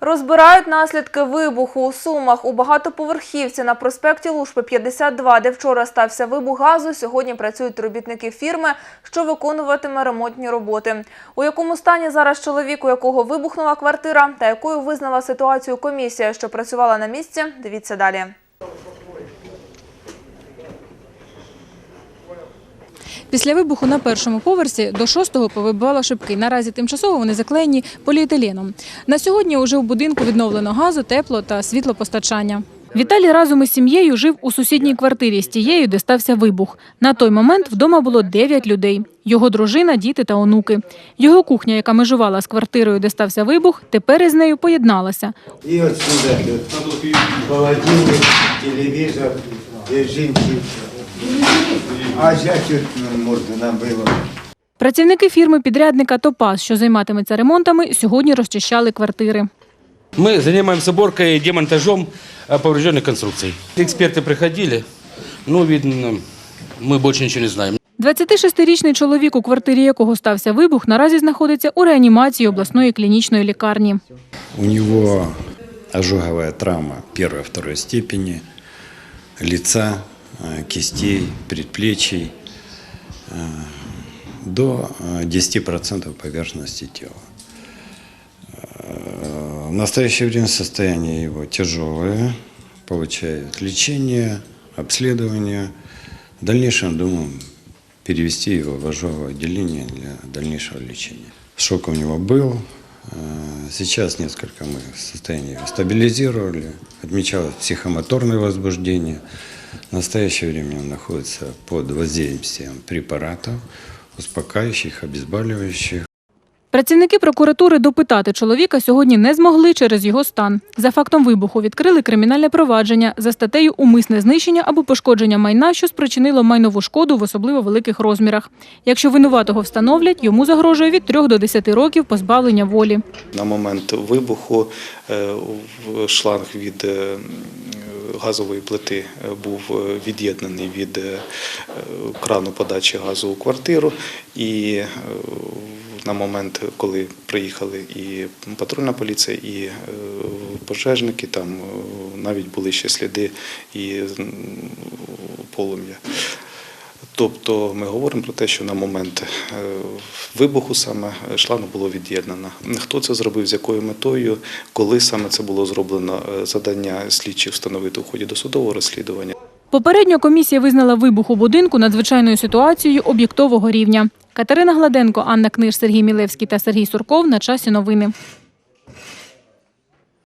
Розбирають наслідки вибуху у Сумах у багатоповерхівці на проспекті Лушпи 52, де вчора стався вибух газу. Сьогодні працюють робітники фірми, що виконуватиме ремонтні роботи. У якому стані зараз чоловік, у якого вибухнула квартира, та якою визнала ситуацію комісія, що працювала на місці, дивіться далі. Після вибуху на першому поверсі до шостого повибивало шибки. Наразі тимчасово вони заклеєні поліетиленом. На сьогодні уже у будинку відновлено газу, тепло та світлопостачання. Віталій разом із сім'єю жив у сусідній квартирі з тією, де стався вибух. На той момент вдома було 9 людей. Його дружина, діти та онуки. Його кухня, яка межувала з квартирою, де стався вибух, тепер із нею поєдналася. И отсюда идет холодильник, телевизор, и жинки. А взять вот ну, можно нам было. Працівники фірми підрядника Топаз, що займатиметься ремонтами, сьогодні розчищали квартири. Мы занимаемся уборкой и демонтажом э, поврежденных конструкций. Эксперты приходили, ну, видно, мы больше ничего не знаем. 26-річний чоловік, у квартирі якого стався вибух, наразі знаходиться у реанімації обласної клінічної лікарні. У него ожоговая травма первой второй степени лица, э, кистей, предплечий э, до э, 10% поверхности тела. Э, В настоящее время состояние его тяжелое, получает лечение, обследование. В дальнейшем думаем перевести его в ожоговое отделение для дальнейшего лечения. Шок у него был. Э, Сейчас несколько мы состояние его стабилизировали. Отмечалось психомоторное возбуждение. В настоящее время он находится под воздействием препаратов, успокаивающих, обезболивающих. Працівники прокуратури допитати чоловіка сьогодні не змогли через його стан. За фактом вибуху відкрили кримінальне провадження за статтею умисне знищення або пошкодження майна, що спричинило майнову шкоду в особливо великих розмірах. Якщо винуватого встановлять, йому загрожує від 3 до 10 років позбавлення волі. На момент вибуху е, в- шланг від е, газової плити е, був е, від'єднаний від е, крану подачі газу у квартиру. І на момент, коли приїхали і патрульна поліція, і пожежники, там навіть були ще сліди і полум'я. Тобто ми говоримо про те, що на момент е, вибуху саме шланг було від'єднано. Хто це зробив, з якою метою, коли саме це було зроблено, е, завдання слідчих встановити у ході досудового розслідування. Попередньо комісія визнала вибух у будинку надзвичайною ситуацією об'єктового рівня. Катерина Гладенко, Анна Книж, Сергій Мілевський та Сергій Сурков на часі новини.